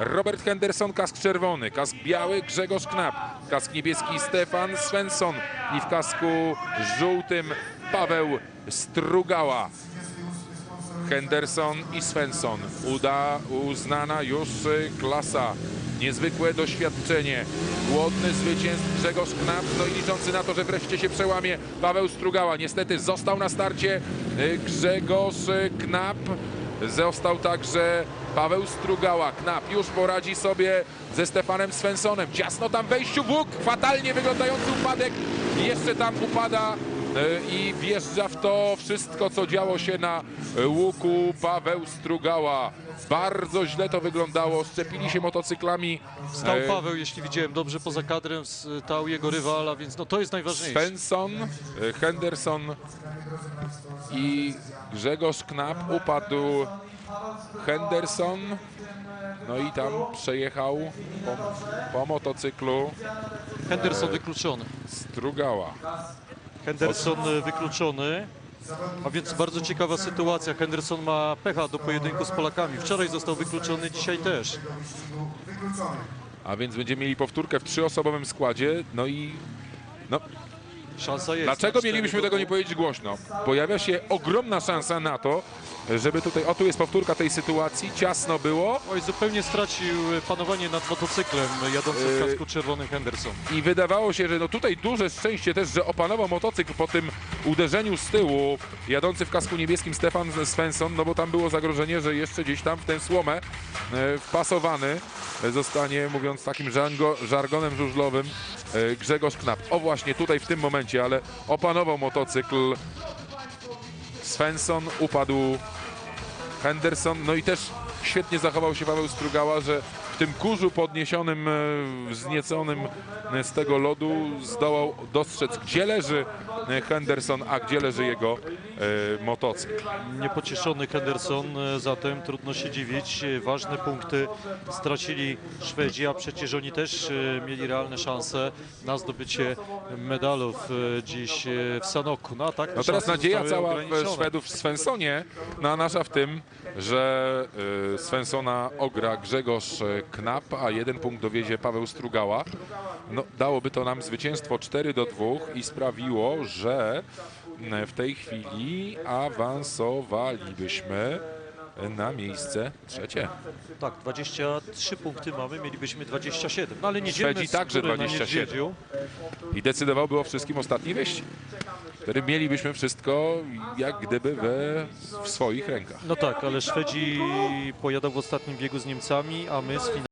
Robert Henderson, kask czerwony, kask biały Grzegorz Knap, kask niebieski Stefan Svensson i w kasku żółtym Paweł Strugała. Henderson i Svensson. Uda uznana już y, klasa. Niezwykłe doświadczenie. Głodny zwycięstw Grzegorz Knap, no i liczący na to, że wreszcie się przełamie Paweł Strugała. Niestety został na starcie y, Grzegorz Knap. Został także Paweł Strugała. Knap już poradzi sobie ze Stefanem Svensonem. Ciasno tam wejściu Bóg. Fatalnie wyglądający upadek. Jeszcze tam upada i wjeżdża w to wszystko, co działo się na e, łuku Paweł Strugała. Bardzo źle to wyglądało, szczepili się motocyklami. Stał E, Paweł, jeśli widziałem dobrze, poza kadrem, stał jego rywala, więc no to jest najważniejsze. Svensson, e, Henderson i Grzegorz Knap upadł. Henderson, no i tam przejechał po, po motocyklu Henderson wykluczony. Strugała. Henderson y, wykluczony. A więc bardzo ciekawa sytuacja. Henderson ma pecha do pojedynku z Polakami. Wczoraj został wykluczony, dzisiaj też. A więc będziemy mieli powtórkę w trzyosobowym składzie. No i no, Szansa jest. Dlaczego na cztery mielibyśmy tego nie powiedzieć głośno? Pojawia się ogromna szansa na to, żeby tutaj, o tu jest powtórka tej sytuacji, ciasno było Oj, zupełnie stracił panowanie nad motocyklem jadącym w Yy. kasku czerwonym Henderson. i wydawało się, że no tutaj duże szczęście też, że opanował motocykl po tym uderzeniu z tyłu jadący w kasku niebieskim Stefan Svensson, no bo tam było zagrożenie, że jeszcze gdzieś tam w tę słomę e, wpasowany zostanie, mówiąc takim żargo, żargonem żużlowym, Grzegorz Knap. O właśnie tutaj w tym momencie, ale opanował motocykl Svensson, upadł Henderson, no i też świetnie zachował się Paweł Strugała, że w tym kurzu podniesionym, e, wznieconym e, z tego lodu zdołał dostrzec, gdzie leży e, Henderson, a gdzie leży jego e, motocykl. Niepocieszony Henderson, e, zatem trudno się dziwić. E, Ważne punkty stracili Szwedzi, a przecież oni też e, mieli realne szanse na zdobycie medalów e, dziś e, w Sanoku. No tak No teraz nadzieja cała. Szwedów w Svensonie, no a nasza w tym, że e, Svensona ogra Grzegorz e, Knap, a jeden punkt dowiezie Paweł Strugała. No, dałoby to nam zwycięstwo 4 do 2 i sprawiło, że m, w tej chwili awansowalibyśmy na miejsce trzecie. Tak, 23 punkty mamy, mielibyśmy 27. No ale nie Szwedzi także skóry na 27. niedźwiedziu. I decydowałby o wszystkim ostatni wyścig. Wtedy mielibyśmy wszystko jak gdyby we, w swoich rękach. No tak, ale Szwedzi pojadą w ostatnim biegu z Niemcami, a my z finału.